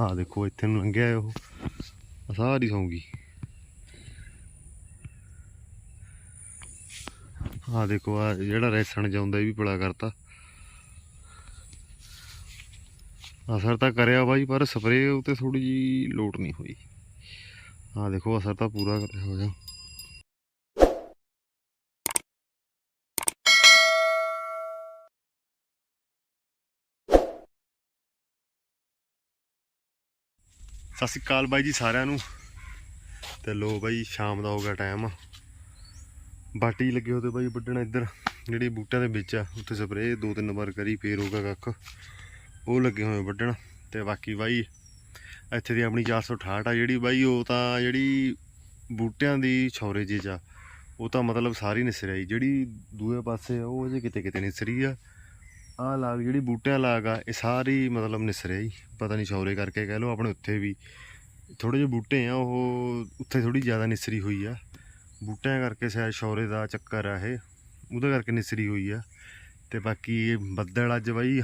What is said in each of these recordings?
ਆਹ ਦੇਖੋ, ਇੱਥੇ ਨੂੰ ਲੰਘਿਆ ਉਹ। ਸਾਰੀ ਸੌਂਗੀ। ਆਹ ਦੇਖੋ ਆ ਜਿਹੜਾ ਰੈਸਣ ਜਾਉਂਦਾ ਇਹ ਵੀ ਪੜਾ ਕਰਤਾ। ਅਸਰ ਤਾਂ ਕਰਿਆ ਬਾਈ, ਪਰ ਸਪਰੇਅ ਉਤੇ ਥੋੜੀ ਜੀ ਲੋਟ ਨਹੀਂ ਹੋਈ। ਆਹ ਦੇਖੋ, ਅਸਰ ਤਾਂ ਪੂਰਾ ਕਰਿਆ ਹੋਇਆ ਸਤਿ ਸ਼੍ਰੀ ਅਕਾਲ ਬਾਈ ਜੀ ਸਾਰਿਆਂ ਨੂੰ। ਤੇ ਲੋ ਬਾਈ, ਸ਼ਾਮ ਦਾ ਹੋ ਗਿਆ ਟਾਈਮ ਬਾਟੀ ਲੱਗੇ ਉਹਦੇ ਬਾਈ ਵੱਢਣ ਇੱਧਰ। ਜਿਹੜੀ ਬੂਟਿਆਂ ਦੇ ਵਿੱਚ ਆ, ਉੱਥੇ ਸਪਰੇਅ ਦੋ ਤਿੰਨ ਵਾਰ ਕਰੀ, ਫੇਰ ਹੋ ਕੱਖ। ਉਹ ਲੱਗੇ ਹੋਏ ਵੱਢਣ। ਤੇ ਬਾਕੀ ਬਾਈ, ਇੱਥੇ ਦੀ ਆਪਣੀ 468 ਆ ਜਿਹੜੀ ਬਾਈ, ਉਹ ਤਾਂ ਜਿਹੜੀ ਬੂਟਿਆਂ ਦੀ ਛੌਰੇ ਜੀ ਆ, ਉਹ ਤਾਂ ਮਤਲਬ ਸਾਰੀ ਨਿਸਰਿਆਈ ਜਿਹੜੀ ਦੂਏ ਪਾਸੇ ਆ, ਉਹ ਅਜੇ ਕਿਤੇ ਕਿਤੇ ਨਿਸਰੀ ਆ। ਆਹ ਲਾਗ, ਜਿਹੜੀ ਬੂਟਿਆਂ ਲਾਗ ਆ, ਇਹ ਸਾਰੀ ਮਤਲਬ ਨਿਸਰਿਆ ਜੀ। ਪਤਾ ਨਹੀਂ ਛੌਰੇ ਕਰਕੇ ਕਹਿ ਲਓ, ਆਪਣੇ ਉੱਥੇ ਵੀ। ਥੋੜੇ ਜਿਹੇ ਬੂਟੇ ਆ, ਉਹ ਉੱਥੇ ਥੋੜੀ ਜ਼ਿਆਦਾ ਨਿਸਰੀ ਹੋਈ ਆ। ਬੂਟਿਆਂ ਕਰਕੇ ਸ਼ਾਇਦ ਸ਼ੌਰੇ ਦਾ ਚੱਕਰ ਆ ਇਹ। ਉਹਦੇ ਕਰਕੇ ਨਿਸਰੀ ਹੋਈ ਆ। ਤੇ ਬਾਕੀ ਇਹ ਬੱਦਲ ਅੱਜ ਬਾਈ,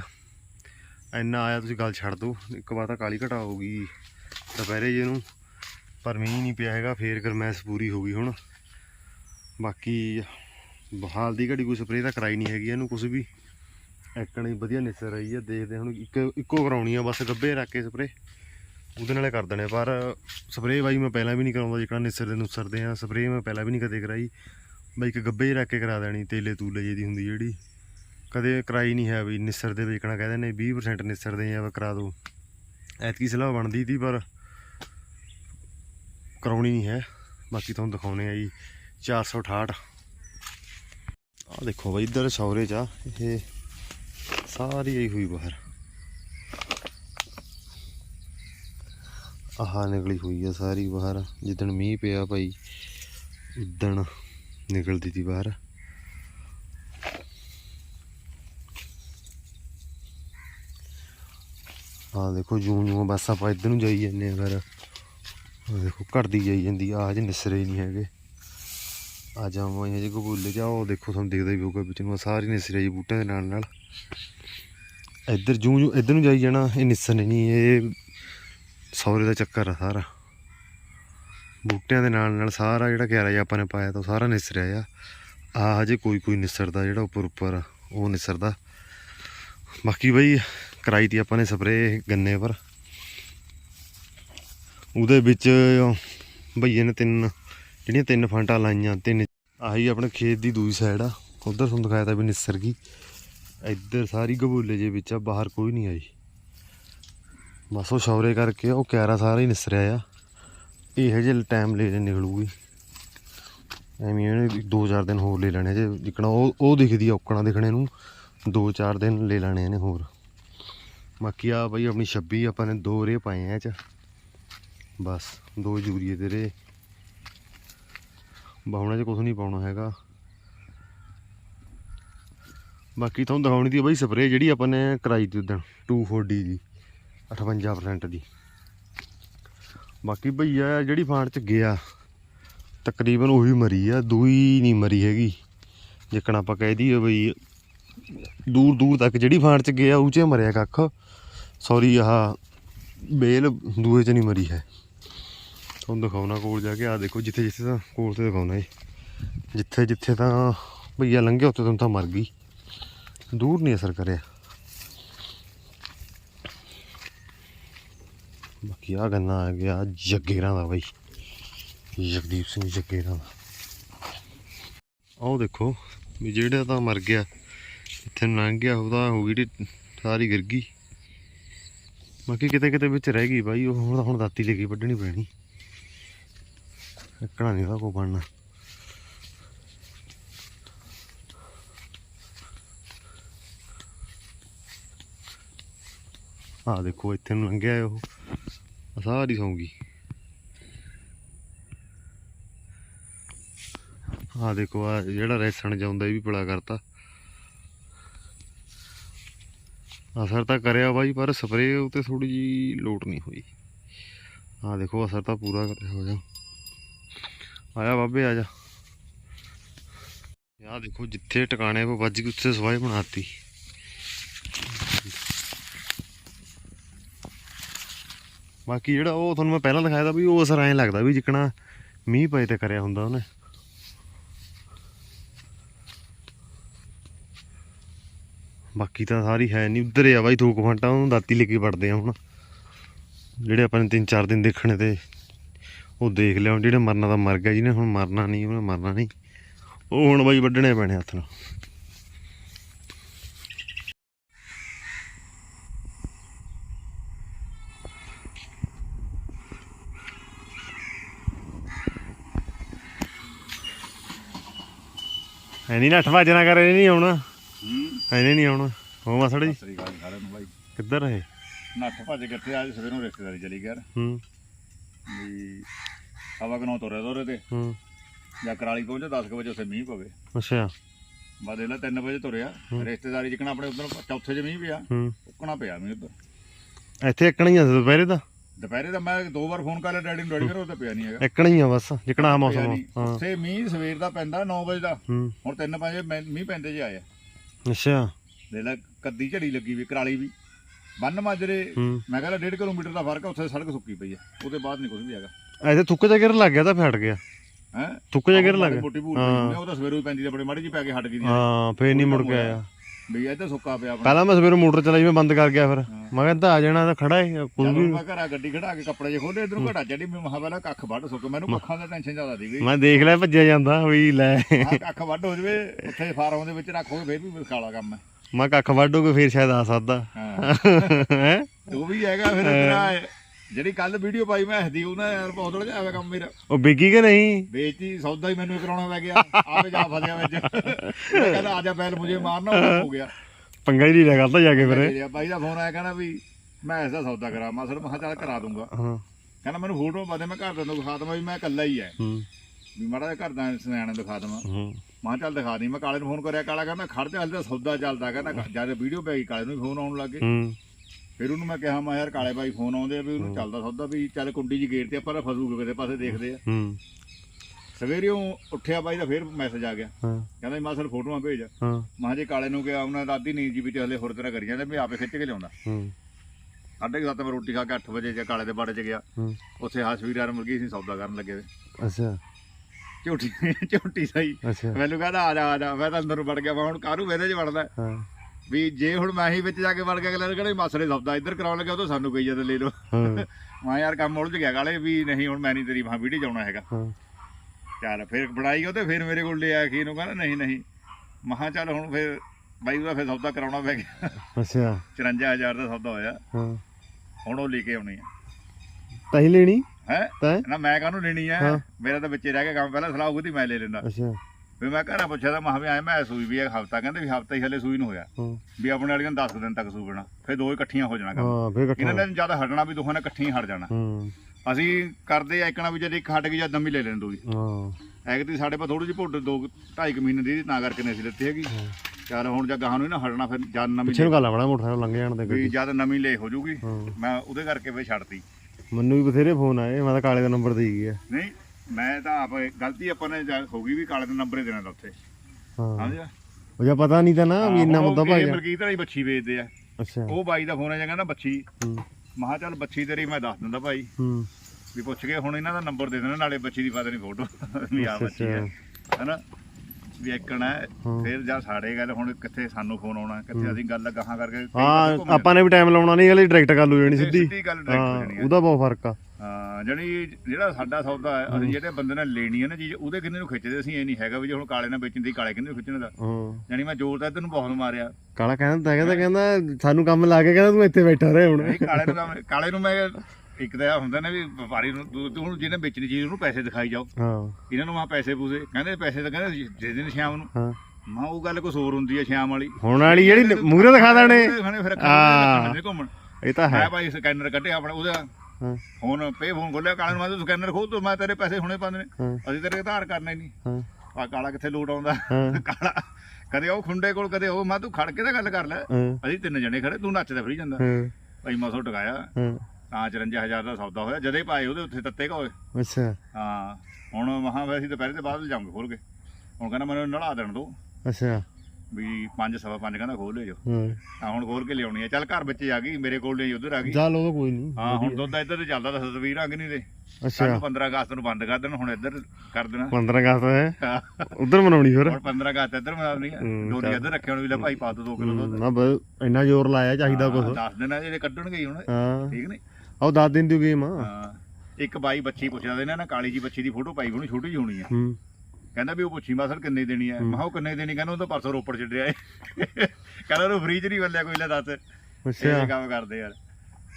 ਇੰਨਾ ਆਇਆ ਤੁਸੀਂ ਗੱਲ ਛੱਡ ਦਿਓ। ਇੱਕ ਵਾਰ ਤਾਂ ਕਾਲੀ ਘਟਾ ਹੋ ਗਈ ਦੁਪਹਿਰੇ ਜੇ ਨੂੰ। ਪਰ ਮੀਂਹ ਨਹੀਂ ਪਿਆ ਹੈਗਾ, ਫੇਰ ਗਰਮੈਸ਼ ਪੂਰੀ ਹੋ ਗਈ ਹੁਣ। ਬਾਕੀ ਬਹਾਲ ਦੀ ਘੜੀ ਕੋਈ ਸਪਰੇਅ ਤਾਂ ਕਰਾਈ ਨਹੀਂ ਹੈਗੀ ਇਹਨੂੰ ਕੁਝ ਵੀ। ਐਕਣ ਵਧੀਆ ਨਿਸਰ ਰਹੀ ਹੈ ਦੇਖਦੇ ਹੁਣ ਇੱਕ, ਇੱਕੋ ਕਰਾਉਣੀ ਆ ਬਸ ਗੱਬੇ ਰੱਖ ਕੇ ਸਪਰੇਅ ਉਹਦੇ ਨਾਲੇ ਕਰ ਦੇਣੇ ਪਰ ਸਪਰੇਅ ਬਾਈ ਮੈਂ ਪਹਿਲਾਂ ਵੀ ਨਹੀਂ ਕਰਾਉਂਦਾ ਜਿਕਣਾ ਨਿਸਰ ਦੇ ਨੁਸਰਦੇ ਆ ਸਪਰੇਅ ਮੈਂ ਪਹਿਲਾਂ ਵੀ ਨਹੀਂ ਕਦੇ ਕਰਾਈ। ਬਾਈ ਇੱਕ ਗੱਬੇ ਰੱਖ ਕੇ ਕਰਾ ਦੇਣੀ, ਤੇਲੇ ਤੂਲੇ ਜਿਹੀ ਹੁੰਦੀ ਜਿਹੜੀ। ਕਦੇ ਕਰਾਈ ਨਹੀਂ ਹੈ ਵੀ ਨਿਸਰ ਦੇ ਵੇਚਣਾ ਕਹਿੰਦੇ ਨੇ 20% ਨਿਸਰ ਦੇ ਆ, ਕਰਾ ਦਿਓ ਐਤਕੀ ਸਲਾਹ ਬਣਦੀ ਸੀ ਪਰ ਕਰਾਉਣੀ ਨਹੀਂ ਹੈ। ਬਾਕੀ ਤੁਹਾਨੂੰ ਦਿਖਾਉਣੇ ਆ ਜੀ 468 ਆ ਦੇਖੋ ਬਈ, ਇੱਧਰ ਸ਼ੌਰੇ ਚ ਆ, ਇਹ ਸਾਰੀ ਆਈ ਹੋਈ ਬਾਹਰ। ਆਹ ਨਿਕਲੀ ਹੋਈ ਆ ਸਾਰੀ ਬਾਹਰ। ਜਿੱਦਣ ਮੀਂਹ ਪਿਆ ਭਾਈ, ਉਦਣ ਨਿਕਲਦੀ ਤੀ ਬਾਹਰ। ਆਹ ਦੇਖੋ, ਜੂੰ ਜੂੰ ਬਸ ਆਪਾਂ ਇੱਧਰ ਨੂੰ ਜਾਈ ਜਾਂਦੇ ਆ ਫਿਰ। ਆਹ ਦੇਖੋ, ਘਟਦੀ ਜਾਈ ਜਾਂਦੀ ਆ ਹਜੇ ਨਿਸਰੇ ਨਹੀਂ ਹੈਗੇ। ਆ ਜਾਵਾਂ, ਇਹ ਜੇ ਕਬੂਲੇ ਜਾ ਉਹ ਦੇਖੋ, ਤੁਹਾਨੂੰ ਦਿਖਦਾ ਹੀ ਹੋਊਗਾ ਵਿੱਚ ਨੂੰ ਸਾਰੀ ਨਿਸਰੇ ਜੀ ਬੂਟਿਆਂ ਦੇ ਨਾਲ ਨਾਲ ਇੱਧਰ ਜੂੰ ਜੂੰ, ਇੱਧਰ ਨੂੰ ਜਾਈ ਜਾਣਾ, ਇਹ ਨਿਸਰ ਨਹੀਂ, ਇਹ ਸੌਰੇ ਦਾ ਚੱਕਰ ਆ ਸਾਰਾ। ਬੂਟਿਆਂ ਦੇ ਨਾਲ ਨਾਲ ਸਾਰਾ ਜਿਹੜਾ ਕਿਆਰਾ ਜਿਹਾ ਆਪਾਂ ਨੇ ਪਾਇਆ ਤਾਂ ਉਹ ਸਾਰਾ ਨਿਸਰਿਆ ਆ। ਆ ਹਜੇ ਕੋਈ ਕੋਈ ਨਿਸਰਦਾ ਜਿਹੜਾ ਉੱਪਰ ਉੱਪਰ, ਉਹ ਨਿਸਰਦਾ। ਬਾਕੀ ਬਈ ਕਰਾਈ ਤੀ ਆਪਾਂ ਨੇ ਸਪਰੇਅ ਗੰਨੇ ਪਰ। ਉਹਦੇ ਵਿੱਚ ਭਈਏ ਨੇ ਤਿੰਨ, ਜਿਹੜੀਆਂ ਤਿੰਨ ਫਾਂਟਾਂ ਲਾਈਆਂ, ਤਿੰਨ। ਆਹੀ ਆਪਣੇ ਖੇਤ ਦੀ ਦੂਜੀ ਸਾਈਡ ਆ। ਉਧਰ ਤੁਹਾਨੂੰ ਦਿਖਾਇਆ ਤਾਂ ਵੀ ਨਿਸਰ ਗਈ। ਇੱਧਰ ਸਾਰੀ ਗਬੂਲੇ ਜੇ ਵਿੱਚ ਆ, ਬਾਹਰ ਕੋਈ ਨਹੀਂ ਆਈ। ਬਸ ਉਹ ਸ਼ੌਰੇ ਕਰਕੇ ਉਹ ਕੈਰਾ ਸਾਰਾ ਹੀ ਨਿਸਰਿਆ ਆ। ਇਹੋ ਜਿਹੇ ਟਾਈਮ ਲੈ ਲੈ ਨਿਕਲੂਗੀ। ਐਵੇਂ ਇਹਨੇ ਦੋ ਚਾਰ ਦਿਨ ਹੋਰ ਲੈ ਲੈਣੇ ਜੇ ਜਿਕਣਾ ਉਹ ਉਹ ਦਿਖਦੀ ਔਕਣਾ ਦਿਖਣੇ ਨੂੰ। ਦੋ ਚਾਰ ਦਿਨ ਲੈ ਲੈਣੇ ਇਹਨੇ ਹੋਰ। ਬਾਕੀ ਆ ਬਈ ਆਪਣੀ 26 ਆਪਾਂ ਨੇ ਦੋ ਰੇ ਪਾਏ ਆ ਚ। ਬਸ, ਦੋ ਯੂਰੀਏ ਦੇ ਰੇ। ਬਾਉਣਾ ਚ ਕੁਝ ਨਹੀਂ ਪਾਉਣਾ ਹੈਗਾ। ਬਾਕੀ ਤੁਹਾਨੂੰ ਦਿਖਾਉਣੀ ਦੀ ਬਈ ਸਪਰੇਅ ਜਿਹੜੀ ਆਪਾਂ ਨੇ ਕਰਾਈ ਤੀ ਉਦੋਂ 240 ਦੀ 58% ਦੀ। ਬਾਕੀ ਭਈਆ ਜਿਹੜੀ ਫਾਂਟ ਚ ਗਿਆ, ਤਕਰੀਬਨ ਉਹੀ ਮਰੀ ਆ, ਦੂਈ ਨਹੀਂ ਮਰੀ ਹੈਗੀ। ਜਿੱਕਣ ਆਪਾਂ ਕਹਿ ਦਈਏ ਬਈ, ਦੂਰ ਦੂਰ ਤੱਕ ਜਿਹੜੀ ਫਾਂਟ ਚ ਗਿਆ, ਉਹ 'ਚ ਮਰਿਆ ਕੱਖ। ਸੌਰੀ ਆਹ ਬੇਲ ਦੂਏ ਚ ਨਹੀਂ ਮਰੀ ਹੈ। ਤੁਹਾਨੂੰ ਦਿਖਾਉਣਾ ਕੋਲ ਜਾ ਕੇ ਆ ਦੇਖੋ ਜਿੱਥੇ ਜਿੱਥੇ ਤਾਂ ਕੋਲ ਤੇ ਦਿਖਾਉਣਾ ਏ। ਜਿੱਥੇ ਜਿੱਥੇ ਤਾਂ ਭਈਆ ਲੰਘਿਆ, ਉੱਥੇ ਤੋਂ ਤਾਂ ਮਰ ਗਈ। ਦੂਰ ਨਹੀਂ ਅਸਰ ਕਰਿਆ। ਬਾਕੀ ਆ ਗੰਨਾ ਆ ਗਿਆ ਜੱਗੇਰਾਂ ਦਾ ਬਾਈ। ਜਗਦੀਪ ਸਿੰਘ ਜੱਗੇਰਾਂ ਦਾ। ਆਹ ਦੇਖੋ, ਵੀ ਜਿਹੜਾ ਤਾਂ ਮਰ ਗਿਆ, ਇੱਥੇ ਨੂੰ ਲੰਘ ਗਿਆ, ਉਹਦਾ ਹੋ ਗਈ ਸਾਰੀ ਗਿਰ ਗਈ ਬਾਕੀ ਕਿਤੇ ਕਿਤੇ ਵਿੱਚ ਰਹਿ ਗਈ ਬਾਈ, ਉਹ ਹੁਣ ਹੁਣ ਦਾਤੀ ਲੈ ਕੇ ਵੱਢਣੀ ਪੈਣੀ। ਇੱਕਣਾ ਨਹੀਂ ਉਹਦਾ ਕੋ ਬਣਨਾ। ਆਹ ਦੇਖੋ, ਇੱਥੇ ਨੂੰ ਲੰਘਿਆ ਉਹ। ਸਾਰੀ ਸੌਂਗੀ। ਆਹ ਦੇਖੋ ਆ ਜਿਹੜਾ ਰੈਸਣ ਜਾਉਂਦਾ ਇਹ ਵੀ ਪੜਾ ਕਰਤਾ। ਅਸਰ ਤਾਂ ਕਰਿਆ ਬਾਈ, ਪਰ ਸਪਰੇਅ ਉਤੇ ਥੋੜੀ ਜੀ ਲੋਟ ਨਹੀਂ ਹੋਈ। ਆਹ ਦੇਖੋ, ਅਸਰ ਤਾਂ ਪੂਰਾ ਕਰਿਆ ਹੋ ਜਾ ਆਇਆ ਬਾਬੇ, ਆ ਜਾ। ਆਹ ਦੇਖੋ, ਜਿੱਥੇ ਟਿਕਾਣੇ 'ਤੇ ਵੱਜ ਗਈ, ਉੱਥੇ ਸਵਾਈ ਬਣਾਤੀ। ਬਾਕੀ ਜਿਹੜਾ ਉਹ ਤੁਹਾਨੂੰ ਮੈਂ ਪਹਿਲਾਂ ਦਿਖਾਇਆ ਤਾਂ ਵੀ ਉਹ ਅਸਰ ਐਂ ਲੱਗਦਾ ਵੀ ਜਿੱਕਣਾ ਮੀਂਹ ਪਏ ਤੇ ਕਰਿਆ ਹੁੰਦਾ ਉਹਨੇ। ਬਾਕੀ ਤਾਂ ਸਾਰੀ ਹੈ ਨਹੀਂ ਉਧਰ ਆ ਬਾਈ ਥੂਕ ਫੰਟਾ ਉਹਨੂੰ ਦਾਤੀ ਲੈ ਕੇ ਵੜਦੇ ਆ ਹੁਣ। ਜਿਹੜੇ ਆਪਾਂ ਨੇ ਤਿੰਨ ਚਾਰ ਦਿਨ ਦੇਖਣੇ ਤੇ ਉਹ ਦੇਖ ਲਿਆ ਹੁਣ ਜਿਹੜੇ ਮਰਨਾ ਤਾਂ ਮਰ ਗਿਆ, ਜਿਹਨੇ ਹੁਣ ਮਰਨਾ ਨਹੀਂ ਉਹਨੇ ਮਰਨਾ ਨਹੀਂ ਉਹ ਹੁਣ ਬਾਈ ਵੱਢਣੇ ਪੈਣੇ ਹੱਥ ਨਾਲ। ਐ ਨਹੀਂ ਨੱਠ ਭੱਜ ਨਾ ਕਰ ਇਹ ਨਹੀਂ ਆਉਣਾ। ਹੂੰ। ਐਨੇ ਨਹੀਂ ਆਉਣਾ। ਹੋ ਮਸੜ ਜੀ। ਸ੍ਰੀ ਅਕਾਲ ਸਾਰਿਆਂ ਨੂੰ ਬਾਈ। ਕਿੱਧਰ ਰਹੇ? ਨੱਠ ਭੱਜ ਕਿੱਥੇ ਅੱਜ ਸਵੇਰ ਨੂੰ ਰਿਸ਼ਤੇਦਾਰੀ ਚਲੀ ਗਿਆ ਹੂੰ। ਵੀ ਸਵਾ ਕਨੋਂ ਤੁਰੇ ਦੋਰੇ ਤੇ। ਹੂੰ। ਜਾਂ ਕਰਾਲੀ ਪਹੁੰਚੇ 10 ਕੁ ਵਜੇ ਉੱਥੇ ਮੀਂਹ ਪਵੇ। ਅੱਛਾ। ਬਾਅਦ ਇਹਲਾ 3 ਵਜੇ ਤੁਰਿਆ। ਰਿਸ਼ਤੇਦਾਰੀ ਜਿਕਣਾ ਆਪਣੇ ਉਧਰ ਚੌਥੇ 'ਚ ਮੀਂਹ ਪਿਆ। ਹੂੰ। ਉੱਕਣਾ ਪਿਆ ਮੀਂਹ ਉੱਧਰ। ਇੱਥੇ ਇੱਕਣਾ ਹੀ ਆ ਦੁਪਹਿਰੇ ਦਾ ਦੁਪਹਿਰੇ ਤਾਂ ਮੈਂ ਦੋ ਵਾਰ ਫੋਨ ਕਰ ਲਿਆ ਡੈਡੀ ਨੂੰ ਡੈਡੀ ਕਰੋ ਤਾਂ ਪਿਆ ਨਹੀਂ ਹੈਗਾ। ਇੱਕਣਾ ਹੀ ਆ ਬਸ ਜਿਕਣਾ ਆ ਮੌਸਮ। ਆ। ਹਾਂ। ਉੱਥੇ ਮੀਂਹ ਸਵੇਰ ਦਾ ਪੈਂਦਾ 9 ਵਜੇ ਦਾ। ਹੂੰ। ਹੁਣ 3 ਵਜੇ ਮੀਂਹ ਪੈਂਦੇ ਜੇ ਆਇਆ ਅੱਛਾ। ਦੇਖ ਲੈ ਕੱਦੀ ਝੜੀ ਲੱਗੀ ਵੀ ਕਰਾਲੀ ਵੀ। ਬੰਨ ਮਾਜਰੇ ਹੂੰ। ਮੈਂ ਕਹਿੰਦਾ 1.5 ਕਿਲੋਮੀਟਰ ਦਾ ਫ਼ਰਕ ਆ ਉੱਥੇ ਸੜਕ ਸੁੱਕੀ ਪਈ ਆ। ਉਹਦੇ ਬਾਅਦ ਨਹੀਂ ਕੁਝ ਵੀ ਹੈਗਾ। ਇੱਥੇ ਥੁੱਕ ਜਾ ਗਿਰ ਲੱਗ ਗਿਆ ਤਾਂ ਫਟ ਗਿਆ। ਹੈ? ਥੁੱਕ ਜਾ ਗਿਰ ਲੱਗ ਗਿਆ। ਮੋਟੀ ਭੂਰ ਉਹ ਤਾਂ ਸਵੇਰੋਂ ਹੀ ਪੈਂਦੀ ਤੇ ਬੜੇ ਮਾੜੀ ਜੀ ਪੈ ਕੇ ਹਟ ਗਈ ਦੀ ਹਾਂ ਫੇਰ ਨਹੀਂ ਮੁੜ ਕੇ ਆਇਆ। ਵੀ ਇਹ ਤਾਂ ਸੁੱਕਾ ਪਿਆ ਆਪਣਾ। ਪਹਿਲਾਂ ਮੈਂ ਸਵੇਰੇ ਮੋਟਰ ਚਲਾਈ ਮੈਂ ਬੰਦ ਕਰ ਗਿਆ ਫਿਰ। ਮੈਂ ਕਹਿੰਦਾ ਆ ਜਾਣਾ ਤਾਂ ਖੜਾ ਹੈ ਕੋਈ ਜਦੋਂ ਵੀ ਮੈਂ ਘਰਾਂ ਗੱਡੀ ਖੜਾ ਕੇ ਕੱਪੜੇ ਜੇ ਖੋਲੇ ਇਧਰੋਂ ਘਟਾ ਚੜੀ ਮੈਂ ਮਹਾ ਪਹਿਲਾਂ ਕੱਖ ਵੱਢ ਸੁੱਕ ਮੈਨੂੰ ਕੱਖਾਂ ਦਾ ਟੈਨਸ਼ਨ ਜ਼ਿਆਦਾ ਗਈ ਮੈਂ ਦੇਖ ਲਿਆ ਭੱਜਿਆ ਜਾਂਦਾ ਵੀ ਲੈ। ਆਹ ਕੱਖ ਵੱਢ ਹੋ ਜਵੇ ਉੱਥੇ ਫਾਰਮ ਦੇ ਵਿੱਚ ਰੱਖੋਗੇ ਫੇਰ ਵੀ ਖਾਲਾ ਕੰਮ। ਹੈ ਮੈਂ ਕੱਖ ਵੱਢੋਗੇ ਫੇਰ ਸ਼ਾਇਦ ਆ ਸਕਦਾ। ਹਾਂ। ਹੈ? ਉਹ ਵੀ ਹੈਗਾ ਫਿਰ ਤੇਰਾ ਜਿਹੜੀ ਕੱਲ ਵੀਡੀਓ ਪਾਈ ਮੈਂ ਹਸਦੀ ਉਹਨਾਂ ਯਾਰ ਬਹੁਤ ਜਿਹਾ ਆਇਆ ਕੰਮ ਮੇਰਾ। ਉਹ ਵਿਕੀ ਕਿ ਨਹੀਂ? ਵੇਚਤੀ ਸੌਦਾ ਹੀ ਮੈਨੂੰ ਕਰਾਉਣਾ ਪੈ ਗਿਆ। ਆਵੇ ਜਾ ਫਸਿਆ ਵਿੱਚ। ਮੈਂ ਕਹਿੰਦਾ ਆ ਜਾ ਬੈਲ ਮੁਝੇ ਮਾਰਨਾ ਉਹ ਹੋ ਗਿਆ। ਪੰਗਾ ਹੀ ਨਹੀਂ ਲਿਆ ਕਰਦਾ ਜਾ ਕੇ ਫਿਰ। ਮੇਰੇ ਬਾਈ ਦਾ ਫੋਨ ਆਇਆ ਕਹਿੰਦਾ ਵੀ ਮੈਂ ਐਸਾ ਸੌਦਾ ਕਰਾ ਮੈਂ ਸਰ ਮਹਾ ਚੱਲ ਕਰਾ ਦੂੰਗਾ। ਹਾਂ। ਕਹਿੰਦਾ ਮੈਨੂੰ ਫੋਟੋ ਪਾ ਦੇ ਮੈਂ ਘਰ ਦੇ ਨੂੰ ਦਿਖਾ ਦਵਾਂ ਵੀ ਮੈਂ ਇਕੱਲਾ ਹੀ ਐ ਹੂੰ। ਵੀ ਮਾੜਾ ਜਿਹਾ ਘਰ ਦਾ ਸੁਨਿਆਣੇ ਦਿਖਾ ਦਵਾਂ। ਹੂੰ। ਮਾਂ ਚੱਲ ਦਿਖਾ ਦੀ। ਮੈਂ ਕਾਲੇ ਨੂੰ ਫੋਨ ਕਰਿਆ ਕਾਲਾ ਕਹਿੰਦਾ ਖੜ ਤੇ ਹਲੇ ਸੌਦਾ ਚੱਲਦਾ ਕਹਿੰਦਾ ਜਦ ਵੀਡੀਓ ਪੈ ਗਈ ਕਾਲੇ ਨੂੰ ਫੋਨ ਆਉਣ ਲੱਗੇ ਹੂੰ। ਫਿਰ ਉਹਨੂੰ ਮੈਂ ਕਿਹਾ ਮੈਂ ਯਾਰ ਕਾਲੇ ਬਾਈ ਫੋਨ ਆਉਂਦੇ ਆ ਵੀ ਉਹਨੂੰ ਚੱਲਦਾ ਸੌਦਾ ਵੀ ਚੱਲ ਕੁੰਡੀ ਜੀ ਗੇਟ ਤੇ ਆਪਾਂ ਤਾਂ ਫਸੂਗੇ ਕਿਤੇ ਪਾਸੇ ਦੇਖਦੇ ਆ। ਹੂੰ। ਸਵੇਰੇ ਉੱਠਿਆ ਬਾਈ ਦਾ ਫਿਰ ਮੈਸੇਜ ਆ ਗਿਆ। ਕਹਿੰਦਾ ਮੈਂ ਸਰ ਫੋਟੋਆਂ ਭੇਜ। ਮਾਂ ਜੇ ਕਾਲੇ ਨੂੰ ਕਿਹਾ ਉਹਨਾਂ ਦਾਦੀ ਨੀਂਦ ਜੀ ਵਿੱਚ ਹਲੇ ਹੋਰ ਤਰ੍ਹਾਂ ਕਰੀ ਜਾਂਦੇ ਵੀ ਆਪੇ ਖਿੱਚ ਕੇ ਲਿਆਉਂਦਾ। ਹੂੰ। ਸਾਢੇ ਕੁ ਸੱਤ ਮੈਂ ਰੋਟੀ ਖਾ ਕੇ 8 ਵਜੇ ਜੇ ਕਾਲੇ ਦੇ ਬਾੜੇ 'ਚ ਗਿਆ। ਉੱਥੇ ਹਸਵੀਰ ਯਾਰ ਮੁਰਗੀ ਸੀ ਸੌਦਾ ਕਰਨ ਲੱਗੇ ਵੇ ਅੱਛਾ। ਝੋਟੀ ਝੋਟੀ ਸਹੀ ਮੈਨੂੰ ਕਹਿੰਦਾ ਆ ਜਾ ਆ ਜਾ। ਮੈਂ ਤਾਂ ਅੰਦਰ ਵੜ ਗਿਆ ਮੈਂ ਹੁਣ ਕਾਹਨੂੰ ਇਹਦੇ 'ਚ ਵੜਦਾ ਹਾਂ। ਵੀ ਜੇ ਹੁਣ ਮੈਂ ਹੀ ਵਿੱਚ ਜਾ ਕੇ ਵੜ ਗਿਆ ਅਗਲੇ ਨੇ ਕਹਿੰਦਾ ਮਾਸੜੇ ਸੌਦਾ ਇੱਧਰ ਕਰਾਉਣ ਲੱਗਿਆ ਉਹ ਤਾਂ ਸਾਨੂੰ ਕਹੀ ਜਾਂਦੇ ਲੈ ਲਓ। ਹਾਂ। ਮੈਂ ਯਾਰ ਕੰਮ ਉਲਝ ਗਿਆ ਕਾਲੇ ਵੀ ਨਹੀਂ ਹੁਣ ਮੈਂ ਨਹੀਂ ਤੇਰੀ ਮਾਂ ਵੀਡੀਓ ਜਾਉਣਾ ਹੈਗਾ। ਹਾਂ। ਚੱਲ ਫਿਰ ਬਣਾਈ ਉਹ ਤੇ ਫਿਰ ਮੇਰੇ ਕੋਲ ਲੈ ਆਇਆ ਕੀ ਨੂੰ ਕਹਿੰਦਾ ਨਹੀਂ ਨਹੀਂ। ਮਹਾ ਚੱਲ ਹੁਣ ਫਿਰ ਬਾਈ ਉਹਦਾ ਫਿਰ ਸੌਦਾ ਕਰਾਉਣਾ ਪੈ ਗਿਆ। ਅੱਛਾ। 54000 ਦਾ ਸੌਦਾ ਹੋਇਆ। ਹਾਂ। ਹੁਣ ਉਹ ਲੈ ਕੇ ਆਉਣੀ ਆ। ਤਾਂ ਹੀ ਲੈਣੀ? ਹੈ? ਤਾਂ? ਨਾ ਮੈਂ ਕਾਹਨੂੰ ਲੈਣੀ ਆ? ਹਾਂ। ਮੇਰਾ ਤਾਂ ਬੱਚੇ ਰਹਿ ਗਿਆ ਕੰਮ ਪਹਿਲਾਂ ਸਲਾਹ ਉਹਦੀ ਮੈਂ ਲੈ ਲੈਂਦਾ। ਅੱਛਾ। ਵੀ ਮੈਂ ਘਰਾਂ ਪੁੱਛਿਆ ਤਾਂ ਮਹਾਂ ਵੀ ਆਏ ਮੈਂ ਸੂਈ ਵੀ ਇੱਕ ਹਫਤਾ ਕਹਿੰਦੇ ਵੀ ਹਫਤਾ ਹੀ ਹਲੇ ਸੂਈ ਨੂੰ ਹੋਇਆ। ਹਾਂ। ਵੀ ਆਪਣੇ ਵਾਲੀਆਂ ਨੂੰ 10 ਦਿਨ ਤੱਕ ਸੂਬਣਾ ਫਿਰ ਦੋ ਇਕੱਠੀਆਂ ਹੋ ਜਾਣਾ ਕੰਮ। ਹਾਂ ਫੇਰ ਇਹਨਾਂ ਇਕੱਠਾ ਨੇ ਜ਼ਿਆਦਾ ਹਟਣਾ ਵੀ ਦੋਹਾਂ ਨੇ ਇਕੱਠੀਆਂ ਹੀ ਹਟ ਜਾਣਾ। ਹੂੰ। ਅਸੀਂ ਕਰਦੇ ਆ ਇੱਕਣਾ ਵੀ ਜਦ ਇੱਕ ਹਟ ਗਈ ਜਾਂ ਨਵੀਂ ਲੈ ਲੈਣ ਦੋ ਹਾਂ। ਐਗਤੀ ਸਾਡੇ ਪਾ ਥੋੜੀ ਜਿਹੀ ਭੁੱਟ ਦੋ ਢਾਈ ਕੁ ਮਹੀਨੇ ਦੀ ਤਾਂ ਕਰਕੇ ਨਹੀਂ ਅਸੀਂ ਲੱਤੀ ਹੈਗੀ। ਚੱਲ ਹੁਣ ਜਾਂ ਗਾਹਾਂ ਨੂੰ ਨਾ ਹਟਣਾ ਫਿਰ ਜਦ ਨਵੀਂ ਪਿੱਛੇ ਨੂੰ ਗੱਲ ਆਵਣਾ ਮੋਟਰਸਾਈਕਲ ਲੰਘ ਜਾਣ ਦੇ ਵੀ ਗੱਡੀ। ਜਦ ਨਵੀਂ ਲੈ ਹੋ ਜੂਗੀ। ਹਾਂ। ਮੈਂ ਉਹਦੇ ਕਰਕੇ ਵੀ ਛੱਡਤੀ। ਮੈਨੂੰ ਵੀ ਬਥੇਰੇ ਫੋਨ ਆਏ ਮੈਂ ਤਾਂ ਕਾਲੇ ਦਾ ਨੰਬਰ ਦੇ ਗਿਆ। ਨਹੀਂ ਮੈਂ ਤਾਂ ਆਪ ਗਲਤੀ ਆਪਾਂ ਨੇ ਜਾਂ ਹੋ ਗਈ ਵੀ ਕਾਲੇ ਦਾ ਨੰਬਰ ਹੀ ਦੇਣਾ ਤਾਂ ਉੱਥੇ। ਹਾਂ। ਸਮਝਿਆ? ਉਹ ਜਾਂ ਪਤਾ ਨਹੀਂ ਤਾਂ ਨਾ ਵੀ ਇੰਨਾ ਮੁੱਦਾ ਭਾਈ ਮਲਕੀਤ ਵਾਲੀ ਬੱਚੀ ਵੇਚਦੇ ਆ। ਅੱਛਾ। ਉਹ ਬਾਈ ਦਾ ਫੋਨ ਆ ਜਾਂ ਕਹਿੰਦਾ ਬੱਚੀ ਹੂੰ। ਮਹਾ ਚੱਲ ਬੱਚੀ ਤੇਰੀ ਮੈਂ ਦੱਸ ਦਿੰਦਾ ਭਾਈ। ਹੂੰ। ਵੀ ਪੁੱਛ ਕੇ ਹੁਣ ਇਹਨਾਂ ਦਾ ਨੰਬਰ ਦੇ ਦੇਣਾ ਨਾਲੇ ਬੱਚੀ ਦੀ ਪਤਾ ਨਹੀਂ ਫੋਟੋ ਵੀ ਆ। ਬੱਚੀ ਹੈ ਹੈਨਾ? ਵੀ ਇੱਕਣ ਹੈ ਹਾਂ। ਫਿਰ ਜਾਂ ਸਾਡੇ ਗੱਲ ਹੁਣ ਕਿੱਥੇ ਸਾਨੂੰ ਫੋਨ ਆਉਣਾ ਕਿੱਥੇ ਅਸੀਂ ਗੱਲ ਗਾਹਾਂ ਕਰਕੇ ਕਈ ਹਾਂ ਘੁੰਮ ਆਪਾਂ ਨੇ ਵੀ ਟਾਈਮ ਲਾਉਣਾ ਨਹੀਂ ਹਲੇ ਡਾਇਰੈਕਟ ਗੱਲ ਹੋ ਜਾਣੀ ਜਾਂਦੇ। ਸਿੱਧੀ। ਸਿੱਧੀ ਗੱਲ direct ਹੋ ਹਾਂ ਜਾਣੀ ਹੈ। ਉਹਦਾ ਬਹੁਤ ਫ਼ਰਕ ਆ। ਹਾਂ ਜਾਣੀ ਜਿਹੜਾ ਸਾਡਾ ਸੌਦਾ ਹੈ ਅਸੀਂ ਜਿਹੜੇ ਬੰਦੇ ਨਾਲ ਲੈਣੀ ਹੈ ਨਾ ਚੀਜ਼ ਉਹਦੇ ਕਿੰਨੇ ਨੂੰ ਖਿੱਚਦੇ ਅਸੀਂ ਇਹ ਨਹੀਂ ਹੈਗਾ ਵੀ ਜੇ ਹੁਣ ਕਾਲੇ ਨਾਲ ਵੇਚਣ ਦੀ ਕਾਲੇ ਕਿੰਨੇ ਨੂੰ ਖਿੱਚਣ ਦਾ? ਹਾਂ। ਜਾਣੀ ਮੈਂ ਜ਼ੋਰ ਤਾਂ ਤੈਨੂੰ ਬਹੁਤ ਮਾਰਿਆ। ਕਾਲਾ ਕਹਿੰਦਾ ਤਾਂ ਕਹਿੰਦਾ ਕਹਿੰਦਾ ਸਾਨੂੰ ਕੰਮ ਲਾ ਕੇ ਕਹਿੰਦਾ ਤੂੰ ਇੱਥੇ ਬੈਠਾ ਰਹਿ ਹੁਣ। ਨਹੀਂ ਕਾਲੇ ਨੂੰ ਕਾਲੇ ਨੂੰ ਮੈਂ ਇੱਕ ਤਾਂ ਇਹ ਹੁੰਦਾ ਨਾ ਵੀ ਵਪਾਰੀ ਨੂੰ ਤੂੰ ਤੂੰ ਹੁਣ ਜਿਹਨੇ ਵੇਚਣੀ ਚੀਜ਼ ਉਹਨੂੰ ਪੈਸੇ ਦਿਖਾਈ ਜਾਓ। ਹਾਂ। ਇਹਨਾਂ ਨੂੰ ਮਾ ਪੈਸੇ ਪੂਸੇ ਕਹਿੰਦੇ ਪੈਸੇ ਤਾਂ ਕਹਿੰਦੇ ਦੇ ਦੇਣ ਸ਼ਾਮ ਨੂੰ। ਹਾਂ। ਮਾ ਉਹ ਗੱਲ ਕੁਝ ਹੋਰ ਹੁੰਦੀ ਹੈ ਸ਼ਾਮ ਵਾਲੀ। ਹੁਣ ਵਾਲੀ ਜਿਹੜੀ ਮੂਹਰੇ ਦਿਖਾ ਦੇਣੇ। ਖਾਣੇ ਫਿਰ ਹਾਂ। ਅੱਖਾਂ ਘੁੰਮਣ। ਇਹ ਤਾਂ ਹੈ। ਮੈਂ ਭਾਈ ਸਕੈਨਰ ਕੱਢਿਆ ਆਪਣਾ ਉਹਦਾ ਹਾਂ। ਫੋਨ ਪੇ ਫੋਨ ਖੋਲਿਆ ਕਾਲੇ ਨੂੰ ਮੈਂ ਤੂੰ ਸਕੈਨਰ ਖੋਲ ਤੂੰ ਮੈਂ ਤੇਰੇ ਪੈਸੇ ਹੁਣੇ ਪਾਉਂਦੇ ਨੇ। ਅਸੀਂ ਤੇਰੇ ਆਧਾਰ ਕਰਨਾ ਹੀ ਨਹੀਂ। ਹਾਂ। ਆ ਕਾਲਾ ਕਿੱਥੇ ਲੋਟ ਆਉਂਦਾ? ਕਾਲਾ। ਕਦੇ ਉਹ ਖੁੰਡੇ ਕੋਲ ਕਦੇ ਉਹ ਮੈਂ ਤੂੰ ਖੜ ਕੇ ਤਾਂ ਗੱਲ ਕਰ ਲੈ। ਅਸੀਂ ਤਿੰਨ ਜਣੇ ਖੜੇ ਤੂੰ ਨੱਚਦਾ ਫਰੀ ਜਾਂਦਾ। ਭਾਈ ਮਸੋ ਟਕਾਇਆ ਹਾਂ। ਤਾਂ 54000 ਦਾ ਸੌਦਾ ਹੋਇਆ ਜਦੇ ਪਾਏ ਉਹਦੇ ਉੱਥੇ ਤੱਤੇ ਕਾ ਹੋਏ। ਅੱਛਾ। ਹਾਂ। ਹੁਣ ਮਹਾ ਵੈਸੀ ਦੁਪਹਿਰੇ ਦੇ ਬਾਅਦ ਜਾਵਾਂਗੇ ਖੋਲ ਕੇ ਹੁਣ ਕਹਿੰਦਾ ਮੈਨੂੰ ਨਲਾ ਦੇਣ ਦੋ। ਅੱਛਾ। ਵੀ 5 ਸਵਾ 5 ਕਹਿੰਦਾ ਖੋਲ ਲਿਓ। ਹਾਂ। ਆ ਹੁਣ ਖੋਲ ਕੇ ਲਿਆਉਣੀ ਆ। ਚੱਲ ਘਰ ਵਿੱਚ ਆ ਗਈ ਮੇਰੇ ਕੋਲ ਨਹੀਂ ਉਧਰ ਆ ਗਈ। ਚੱਲ ਉਹ ਕੋਈ ਨਹੀਂ ਹਾਂ ਹੁਣ ਦੁੱਧ ਇੱਧਰ ਤੇ ਚੱਲਦਾ ਤਾਂ ਤਸਵੀਰ ਅੰਗ ਨਹੀਂ ਦੇ। ਅੱਛਾ। ਕੱਲ 15 ਅਗਸਤ ਨੂੰ ਬੰਦ ਕਰ ਦੇਣਾ ਹੁਣ ਇੱਧਰ ਕਰ ਦੇਣਾ। 15 ਅਗਸਤ ਹੈ। ਹਾਂ, ਉਧਰ ਮਨਾਉਣੀ ਫਿਰ। ਹੁਣ 15 ਅਗਸਤ ਇੱਧਰ ਮਨਾਉਣੀ ਆ। ਹੂੰ, ਡੋਰੀ ਇੱਧਰ ਰੱਖਿਆ ਹੁਣ ਵੀ ਲੈ ਭਾਈ ਪਾ ਦੋ 2 ਕਿਲੋ ਦੁੱਧ। ਨਾ ਬਸ ਇੰਨਾ ਜ਼ੋਰ ਲਾਇਆ ਚਾਹੀਦਾ ਕੁਝ ਦੱਸ ਦੇਣਾ ਜਿਹੜੇ ਕੱਢਣਗੇ ਹੀ ਹੁਣ। ਹਾਂ। ਠੀਕ ਨੇ ਉਹ ਦੱਸ ਦਿਨ ਦੀ ਗੇਮ ਆ। ਹਾਂ। ਇੱਕ ਬਾਈ ਬੱਚੀ ਪੁੱਛਦਾ ਦੇ ਨਾ ਕਾਲੀ ਜੀ ਬੱਚੀ ਦੀ ਫੋਟੋ ਪਾਈ ਹੋਣੀ ਛੋਟੀ ਜਿਹੀ ਹੋਣੀ ਆ। ਹੂੰ। ਕਹਿੰਦਾ ਵੀ ਉਹ ਪੁੱਛੀ ਮਾਸਰ ਕਿੰਨੇ ਦੇਣੀ ਆ ਮੈਂ ਉਹ ਕਿੰਨੇ ਦੇਣੀ? ਕਹਿੰਦਾ ਉਹ ਤਾਂ ਪਰਸੋਂ ਰੋਪੜ ਛੱਡਿਆ ਏ। ਕਹਿੰਦਾ ਉਹ ਫ੍ਰੀ ਚ ਨਹੀਂ ਬੱਲਿਆ ਕੋਈ ਲੈ ਦੱਸ। ਅੱਛਾ। ਇਹ ਕੰਮ ਕਰਦੇ ਯਾਰ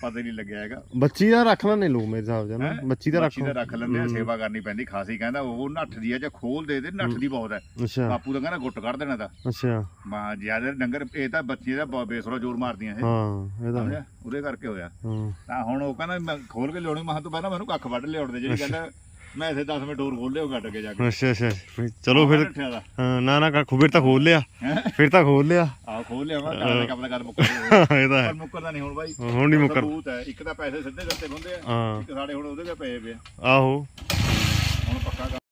ਪਤਾ ਹੀ ਨਹੀਂ ਲੱਗਿਆ ਹੈਗਾ। ਬੱਚੀ ਦਾ ਰੱਖ ਲੈਣੇ ਲੋਕ ਮੇਰੇ ਹਿਸਾਬ ਨਾਲ ਨਾ। ਹੈਂ? ਬੱਚੀ ਦਾ ਰੱਖ ਬੱਚੀ ਦਾ ਰੱਖ ਲੈਂਦੇ ਆ ਸੇਵਾ ਕਰਨੀ ਪੈਂਦੀ। ਖਾਸੀ ਕਹਿੰਦਾ ਉਹ ਨੱਠਦੀ ਆ ਜੇ ਖੋਲ ਦੇ ਦੇ ਨੱਠਦੀ ਬਹੁਤ ਹੈ। ਅੱਛਾ। ਬਾਪੂ ਦਾ ਕਹਿੰਦਾ ਗੁੱਟ ਕੱਢ ਦੇਣਾ ਦਾ ਅੱਛਾ। ਮਾਂ ਜ਼ਿਆਦਾ ਡੰਗਰ ਇਹ ਤਾਂ ਬੱਚੀ ਦਾ ਬੇਸੁਰਾ ਜ਼ੋਰ ਮਾਰਦੀਆਂ ਇਹ। ਹਾਂ ਇਹ ਤਾਂ ਹੈ। ਉਹਦੇ ਕਰਕੇ ਹੋਇਆ। ਹਾਂ। ਤਾਂ ਹੁਣ ਉਹ ਕਹਿੰਦਾ ਮੈਂ ਖੋਲ ਕੇ ਲਿਆਉਣੀ ਮਹਾਂ ਤੋਂ ਪਹਿਲਾਂ ਮੈਨੂੰ ਕੱਖ ਵੱਢ ਲਿਆਉਣ ਦੇ ਜਿਹੜੀ ਕਹਿੰਦਾ ਮੈਂ ਇਥੇ 10 ਮਿੰਟ ਹੋਰ ਖੋਲ ਲਿਓ ਕੱਢ ਕੇ ਜਾ ਕੇ। ਅੱਛਾ ਅੱਛਾ ਫਿਰ ਚਲੋ ਫਿਰ ਹਾਂ, ਨਾ ਨਾ ਕੱਖ ਫਿਰ ਤਾਂ ਖੋਲ ਲਿਆ? ਫਿਰ ਤਾਂ ਖੋਲ ਲਿਆ। ਆਹ ਖੋਲ ਲਿਆ ਮੈਂ ਕੰਮ ਦਾ ਕਰ ਮੁੱਕਰ ਇਹ ਤਾਂ ਹੈ। ਪਰ ਮੁੱਕਰਦਾ ਨਹੀਂ ਹੁਣ ਬਾਈ। ਹੁਣ ਨਹੀਂ ਮੁੱਕਰ। ਸਬੂਤ ਹੈ ਇੱਕ ਤਾਂ ਪੈਸੇ ਸਿੱਧੇ ਦਿੱਤੇ ਹੁੰਦੇ ਆ ਹਾਂ। ਇੱਕ ਸਾਡੇ ਹੁਣ ਉਹਦੇ ਕੇ ਪਏ ਪਏ ਆ। ਆਹੋ। ਹੁਣ ਪੱਕਾ